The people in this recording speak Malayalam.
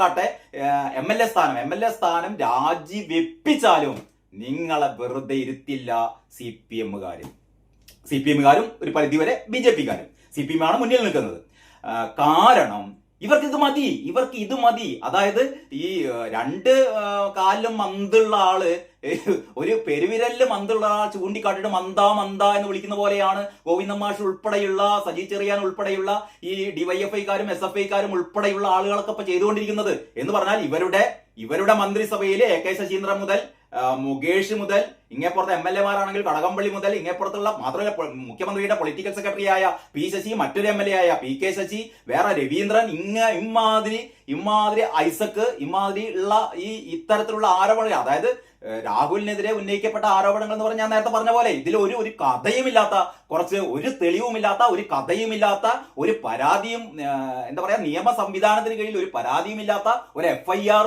പാലക്കാട്ടെ എം എൽ എ സ്ഥാനം. എം എൽ എ സ്ഥാനം രാജിവെപ്പിച്ചാലും നിങ്ങളെ വെറുതെ ഇരുത്തില്ല സി പി എമ്മുകാരും. സി പി എമ്മുകാരും ഒരു പരിധിവരെ ബി ജെ പിക്കാരും. സി പി എം ആണ് മുന്നിൽ നിൽക്കുന്നത്. കാരണം ഇവർക്ക് ഇത് മതി ഇവർക്ക് ഇത് മതി. അതായത് ഈ രണ്ട് കാലിലും മന്തുള്ള ആൾ ഒരു പെരുവിരലിൽ മന്തുള്ള ആൾ ചൂണ്ടിക്കാട്ടിട്ട് മന്ദ മന്ദ എന്ന് വിളിക്കുന്ന പോലെയാണ് ഗോവിന്ദ മാഷ് ഉൾപ്പെടെയുള്ള സജി ചെറിയാൻ ഉൾപ്പെടെയുള്ള ഈ ഡിവൈഎഫ്ഐക്കാരും എസ് എഫ് ഐക്കാരും ഉൾപ്പെടെയുള്ള ആളുകളൊക്കെ ഇപ്പൊ ചെയ്തുകൊണ്ടിരിക്കുന്നത്. എന്ന് പറഞ്ഞാൽ ഇവരുടെ ഇവരുടെ മന്ത്രിസഭയിലെ എ കെ ശശീന്ദ്രൻ മുതൽ മുകേഷ് മുതൽ ഇങ്ങേപ്പുറത്തെ എം എൽ എമാരാണെങ്കിൽ കടകംപള്ളി മുതൽ ഇങ്ങേപ്പുറത്തുള്ള മാത്രമല്ല മുഖ്യമന്ത്രിയുടെ പൊളിറ്റിക്കൽ സെക്രട്ടറി ആയ പി ശശി മറ്റൊരു എം എൽ എ ആയ പി കെ ശശി വേറെ രവീന്ദ്രൻ ഇങ്ങ ഇമാതിരി ഇമാതിരി ഐസക്ക് ഇമാതിരി ഉള്ള ഈ ഇത്തരത്തിലുള്ള ആരോപണങ്ങൾ അതായത് രാഹുലിനെതിരെ ഉന്നയിക്കപ്പെട്ട ആരോപണങ്ങൾ എന്ന് പറഞ്ഞാൽ ഞാൻ നേരത്തെ പറഞ്ഞ പോലെ ഇതിൽ ഒരു ഒരു കഥയുമില്ലാത്ത കുറച്ച് ഒരു തെളിവുമില്ലാത്ത ഒരു കഥയുമില്ലാത്ത ഒരു പരാതിയും എന്താ പറയാ നിയമ സംവിധാനത്തിന് കീഴിൽ ഒരു പരാതിയുമില്ലാത്ത ഒരു എഫ് ഐ ആർ